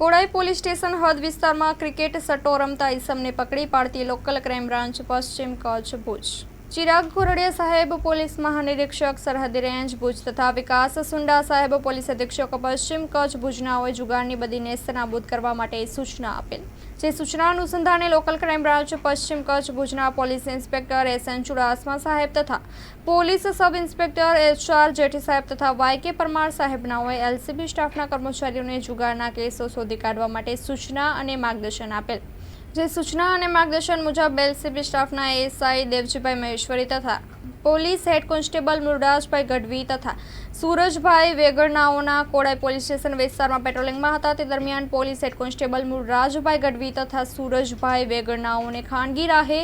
Kodai police station હદ વિસ્તારમાં cricket સટ્ટો રમતા ઈસમને પકડી પાડતી લોકલ ક્રાઇમ બ્રાન્ચ પશ્ચિમ કચ્છ ભુજ. ચિરાગ ઘોરડિયા સાહેબ પોલીસ મહાનિરીક્ષક સરહદી રેન્જ ભુજ તથા વિકાસ સુંડા સાહેબ પોલીસ અધિક્ષક પશ્ચિમ કચ્છ ભુજનાઓએ જુગારની બધી નેસ્તનાબૂદ કરવા માટે સૂચના આપેલ જે સૂચના અનુસંધાને લોકલ ક્રાઇમ બ્રાન્ચ પશ્ચિમ કચ્છ ભુજના police inspector S N Chudasama સાહેબ તથા police sub inspector H R Jethi સાહેબ તથા વાય કે પરમાર સાહેબનાઓએ એલસીબી સ્ટાફના કર્મચારીઓને જુગારના કેસો શોધી કાઢવા માટે સૂચના અને માર્ગદર્શન આપેલ જે સૂચના અને માર્ગદર્શન મુજબ એલસીબી સ્ટાફના એએસઆઈ દેવજીભાઈ મહેશ્વરી તથા police head constable Murdasbhai Gadhvi તથા સૂરજભાઈ વેગરનાઓના કોડાઈ પોલીસ સ્ટેશન વિસ્તારમાં પેટ્રોલિંગમાં હતા. તે દરમિયાન police head constable Murrajbhai Gadhvi તથા સૂરજભાઈ વેગરનાઓને ખાનગી રાહે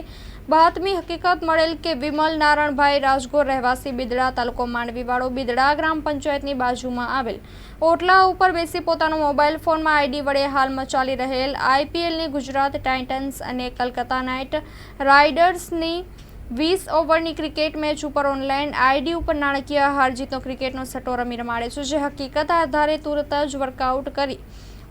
બાતમી હકીકત મળેલ કે વિમલ નારણભાઈ રાજગોર રહેવાસી બિદડા તાલુકો માંડવીવાળો બિદડા ગ્રામ પંચાયતની બાજુમાં આવેલ. ઓટલા ઉપર બેસી પોતાનો મોબાઈલ ફોનમાં આઈડી વડે હાલમાં ચાલી રહેલ આઈપીએલની ગુજરાત ટાઇટન્સ અને કલકત્તા નાઇટ રાઇડર્સની વીસ ઓવરની ક્રિકેટ મેચ ઉપર ઓનલાઈન આઈડી ઉપર નાણાકીય હારજીતનો ક્રિકેટનો સટ્ટો રમી રમાડે છે, જે હકીકત આધારે તુરત જ વર્કઆઉટ કરી.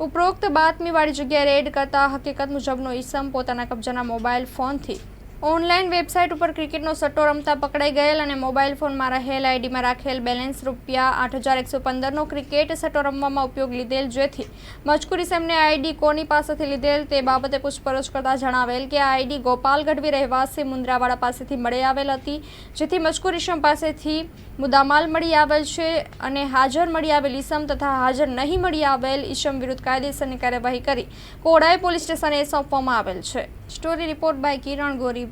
ઉપરોક્ત બાતમીવાળી જગ્યાએ રેડ કરતા હકીકત મુજબનો ઈસમ પોતાના કબજાના મોબાઈલ ફોનથી ઓનલાઈન વેબસાઇટ ઉપર ક્રિકેટનો સટ્ટો રમતા પકડાઈ ગયેલ અને મોબાઈલ ફોનમાં રહેલ આઈડીમાં રાખેલ બેલેન્સ રૂપિયા આઠ હજાર એકસો પંદરનો ક્રિકેટ સટ્ટો રમવામાં ઉપયોગ લીધેલ જેથી મજકૂરી સેમને આઈડી કોની પાસેથી લીધેલ તે બાબતે પૂછપરછ કરતા જણાવેલ કે આ આઈડી ગોપાલ ગઢવી રહેવાસી મુન્દ્રાવાડા પાસેથી મળી આવેલ હતી, જેથી મજકૂરી ઇસમ પાસેથી મુદ્દામાલ મળી આવેલ છે અને હાજર મળી આવેલ ઈસમ તથા હાજર નહીં મળી આવેલ ઇસમ વિરુદ્ધ કાયદેસરની કાર્યવાહી કરી કોડાઈ પોલીસ સ્ટેશને સોંપવામાં આવેલ છે. Story report by Kiran Gori.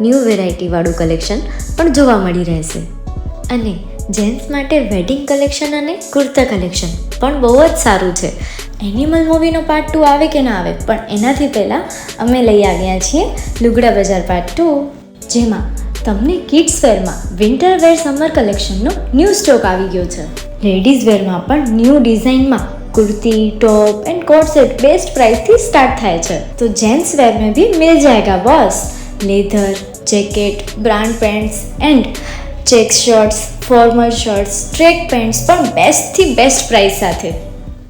New વેરાયટીવાળું કલેક્શન પણ જોવા મળી રહેશે. અને જેન્ટ્સ માટે વેડિંગ કલેક્શન અને કુર્તા કલેક્શન પણ બહુ જ સારું છે. એનિમલ મૂવીનો પાર્ટ ટુ આવે કે ના આવે, પણ એનાથી પહેલાં અમે લઈ આવ્યા છીએ લુગડા બજાર પાર્ટ ટુ જેમાં તમને કિડ્સ વેરમાં વિન્ટર વેર સમર કલેક્શનનો ન્યૂ સ્ટોક આવી ગયો છે. લેડીઝ વેરમાં પણ ન્યૂ ડિઝાઇનમાં kurti top and coat set best પ્રાઇસથી start થાય છે. તો જેન્ટ્સ વેરને બી મિલ જાયગા, boss. Leather jacket brand pants and check shirts formal shirts track pants પણ બેસ્ટથી બેસ્ટ પ્રાઇસ સાથે.